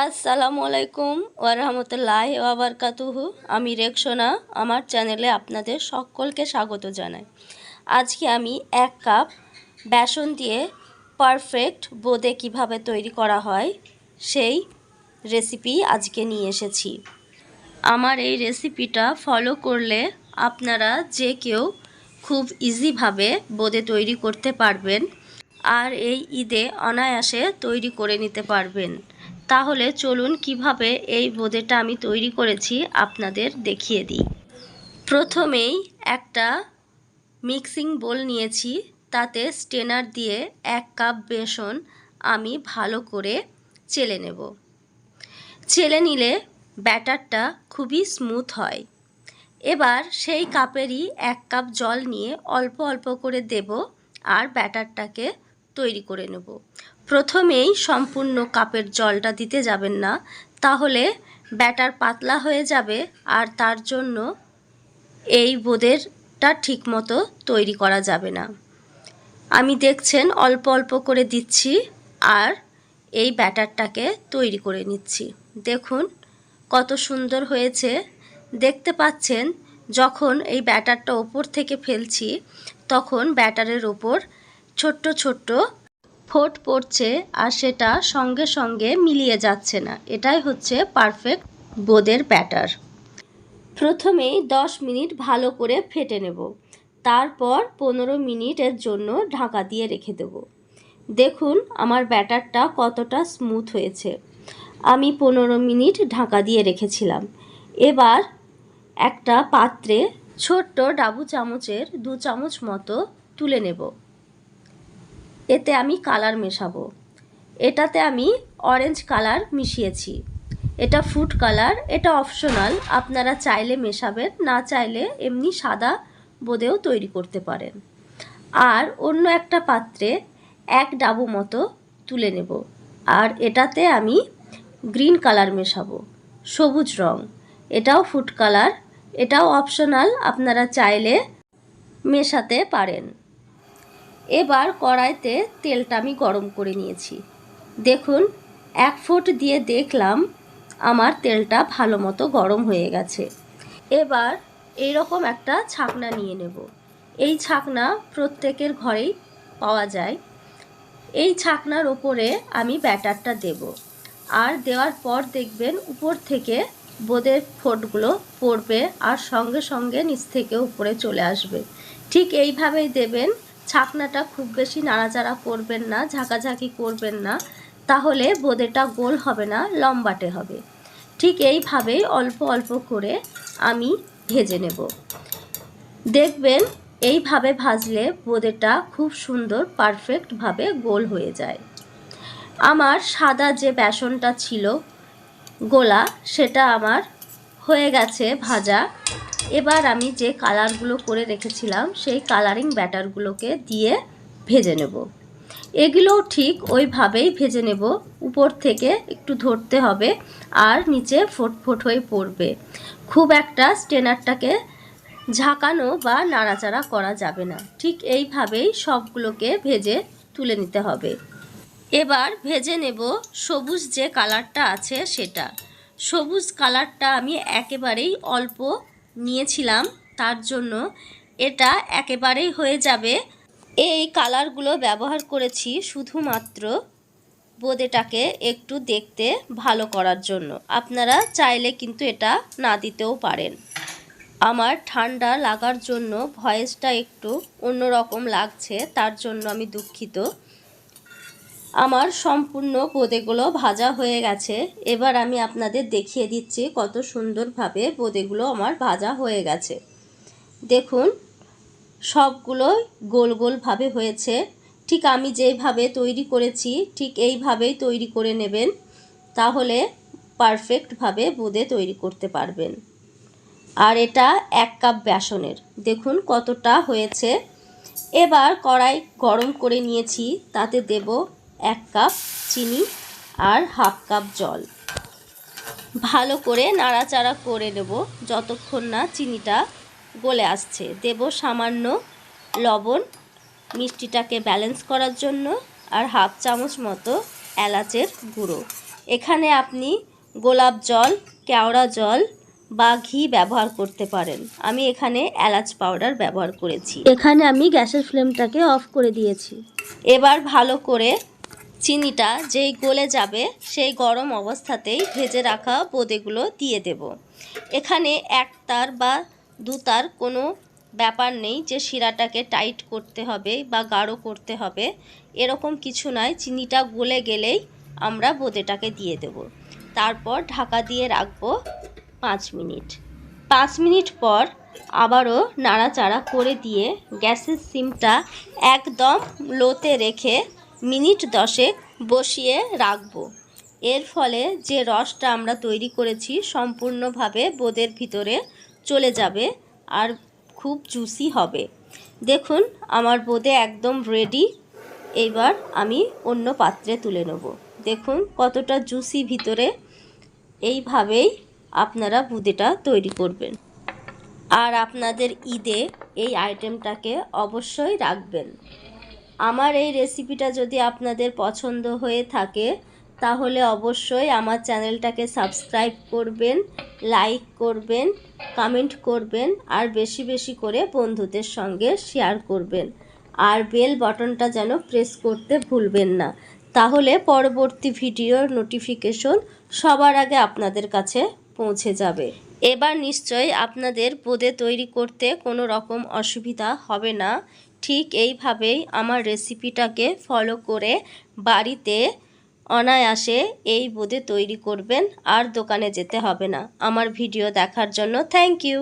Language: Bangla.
আসসালামু আলাইকুম ওরহামতুল্লাহ ওয়াবারকাতুহু। আমি রেকসোনা আমার চ্যানেলে আপনাদের সকলকে স্বাগত জানাই। আজকে আমি এক কাপ বেসন দিয়ে পারফেক্ট বোঁদে কীভাবে তৈরি করা হয়, সেই রেসিপি আজকে নিয়ে এসেছি। আমার এই রেসিপিটা ফলো করলে আপনারা যে কেউ খুব ইজিভাবে বোঁদে তৈরি করতে পারবেন, আর এই ঈদে অনায়াসে তৈরি করে নিতে পারবেন। তাহলে চলুন কীভাবে এই বোঁদেটা আমি তৈরি করেছি আপনাদের দেখিয়ে দিই। প্রথমেই একটা মিক্সিং বোল নিয়েছি, তাতে স্টেনার দিয়ে এক কাপ বেসন আমি ভালো করে চেলে নেব। চেলে নিলে ব্যাটারটা খুবই স্মুথ হয়। এবার সেই কাপেরই এক কাপ জল নিয়ে অল্প অল্প করে দেব আর ব্যাটারটাকে তৈরি করে নেব। প্রথমেই সম্পূর্ণ কাপের জলটা দিতে যাবেন না, তাহলে ব্যাটার পাতলা হয়ে যাবে আর তার জন্য এই বোঁদেরটা ঠিকমতো তৈরি করা যাবে না। আমি দেখছেন অল্প অল্প করে দিচ্ছি আর এই ব্যাটারটাকে তৈরি করে নিচ্ছি। দেখুন কত সুন্দর হয়েছে। দেখতে পাচ্ছেন যখন এই ব্যাটারটা ওপর থেকে ফেলছি, তখন ব্যাটারের ওপর ছোট্ট ছোট্ট ফোট পড়ছে আর সেটা সঙ্গে সঙ্গে মিলিয়ে যাচ্ছে না। এটাই হচ্ছে পারফেক্ট বোদের ব্যাটার প্রথমেই দশ মিনিট ভালো করে ফেটে নেব। তারপর পনেরো মিনিটের জন্য ঢাকা দিয়ে রেখে দেব। দেখুন, আমার ব্যাটারটা কতটা স্মুথ হয়েছে। আমি পনেরো মিনিট ঢাকা দিয়ে রেখেছিলাম। এবার একটা পাত্রে ছোট্ট ডাবু চামচের দু চামচ মতো তুলে নেব। এতে আমি কালার মেশাবো। এটাতে আমি অরেঞ্জ কালার মিশিয়েছি। এটা ফুড কালার, এটা অপশনাল আপনারা চাইলে মেশাবেন, না চাইলে এমনি সাদা বোঁদেও তৈরি করতে পারেন। আর অন্য একটা পাত্রে এক ডাবু মতো তুলে নেব। আর এটাতে আমি গ্রিন কালার মেশাবো, সবুজ রং। এটাও ফুড কালার, এটাও অপশনাল আপনারা চাইলে মেশাতে পারেন। এবার কড়াইতে তেলটা আমি গরম করে নিয়েছি। দেখুন, এক ফুট দিয়ে দেখলাম আমার তেলটা ভালো মতো গরম হয়ে গেছে। এবার এইরকম একটা ছাকনা নিয়ে নেব। এই ছাকনা প্রত্যেকের ঘরেই পাওয়া যায়। এই ছাকনার ওপরে আমি ব্যাটারটা দেব। আর দেওয়ার পর দেখবেন উপর থেকে বোদের ফোটগুলো পড়বে আর সঙ্গে সঙ্গে নিচ থেকে উপরে চলে আসবে। ঠিক এইভাবেই দেবেন ছাকনাটা খুব বেশি নাড়াচাড়া করবেন না, ঝাঁকাঝাঁকি করবেন না। তাহলে বোঁদেটা গোল হবে না, লম্বাটে হবে। ঠিক এইভাবেই অল্প অল্প করে আমি ভেজে নেব। দেখবেন এইভাবে ভাজলে বোঁদেটা খুব সুন্দর পারফেক্টভাবে গোল হয়ে যায়। আমার সাদা যে বেসনটা ছিল গোলা, সেটা আমার হয়ে গেছে ভাজা। এবার আমি যে কালারগুলো করে রেখেছিলাম, সেই কালারিং ব্যাটারগুলোকে দিয়ে ভেজে নেব। এগুলোও ঠিক ওইভাবেই ভেজে নেব। উপর থেকে একটু ধরতে হবে আর নিচে ফোট ফোট হয়ে পড়বে। খুব একটা স্টেনারটাকে ঝাঁকানো বা নাড়াচাড়া করা যাবে না। ঠিক এইভাবেই সবগুলোকে ভেজে তুলে নিতে হবে। এবার ভেজে নেব সবুজ যে কালারটা আছে সেটা। সবুজ কালারটা আমি একেবারেই অল্প নিয়েছিলাম, তার জন্য এটা একেবারেই হয়ে যাবে। এই কালারগুলো ব্যবহার করেছি শুধুমাত্র বোঁদেটাকে একটু দেখতে ভালো করার জন্য। আপনারা চাইলে কিন্তু এটা না দিতেও পারেন। আমার ঠান্ডা লাগার জন্য ভয়েসটা একটু অন্যরকম লাগছে, তার জন্য আমি দুঃখিত। আমার সম্পূর্ণ বোঁদেগুলো ভাজা হয়ে গেছে। এবার আমি আপনাদের দেখিয়ে দিচ্ছি কত সুন্দরভাবে বোঁদেগুলো আমার ভাজা হয়ে গেছে। দেখুন, সবগুলো গোল গোলভাবে হয়েছে। ঠিক আমি যেভাবে তৈরি করেছি, ঠিক এইভাবেই তৈরি করে নেবেন। তাহলে পারফেক্টভাবে বোঁদে তৈরি করতে পারবেন। আর এটা এক কাপ বেসনের। দেখুন কতটা হয়েছে। এবার কড়াই গরম করে নিয়েছি, তাতে দেব এক কাপ চিনি আর হাফ কাপ জল। ভালো করে নাড়াচাড়া করে নেব যতক্ষণ না চিনিটা গলে আসছে। দেব সামান্য লবণ মিষ্টিটাকে ব্যালেন্স করার জন্য আর হাফ চামচ মতো এলাচের গুঁড়ো। এখানে আপনি গোলাপ জল, কেওড়া জল বা ঘি ব্যবহার করতে পারেন। আমি এখানে এলাচ পাউডার ব্যবহার করেছি। এখানে আমি গ্যাসের ফ্লেমটাকে অফ করে দিয়েছি। এবার ভালো করে চিনিটা যেই গলে যাবে, সেই গরম অবস্থাতেই ভেজে রাখা বোঁদেগুলো দিয়ে দেব। এখানে এক তার বা দু তার কোনো ব্যাপার নেই, যে শিরাটাকে টাইট করতে হবে বা গাঢ় করতে হবে। এরকম কিছু নয়, চিনিটা গলে গেলেই আমরা বোঁদেটাকে দিয়ে দেব। তারপর ঢাকা দিয়ে রাখব পাঁচ মিনিট। পাঁচ মিনিট পর আবারও নাড়াচাড়া করে দিয়ে গ্যাসের সিমটা একদম লোতে রেখে মিনিট দশেক বসিয়ে রাখব। এর ফলে যে রসটা আমরা তৈরি করেছি সম্পূর্ণভাবে বোদের ভিতরে চলে যাবে আর খুব জুসি হবে। দেখুন, আমার বোদে একদম রেডি এইবার আমি অন্য পাত্রে তুলে নেব। দেখুন, কতটা জুসি ভিতরে। এইভাবেই আপনারা বুদেটা তৈরি করবেন। আর আপনাদের ঈদে এই আইটেমটাকে অবশ্যই রাখবেন। আমার এই রেসিপিটা যদি আপনাদের পছন্দ হয়ে থাকে, তাহলে অবশ্যই আমার চ্যানেলটাকে সাবস্ক্রাইব করবেন লাইক করবেন কমেন্ট করবেন, আর বেশি বেশি করে বন্ধুদের সঙ্গে শেয়ার করবেন। আর বেল বাটনটা যেন প্রেস করতে ভুলবেন না। তাহলে পরবর্তী ভিডিওর নোটিফিকেশন সবার আগে আপনাদের কাছে পৌঁছে যাবে। এবার নিশ্চয়ই আপনাদের বোঁদে তৈরি করতে কোনো রকম অসুবিধা হবে না। ঠিক এইভাবেই আমার রেসিপিটাকে ফলো করে বাড়িতে অনায়াসে এই বোঁদে তৈরি করবেন, আর দোকানে যেতে হবে না। আমার ভিডিও দেখার জন্য থ্যাংক ইউ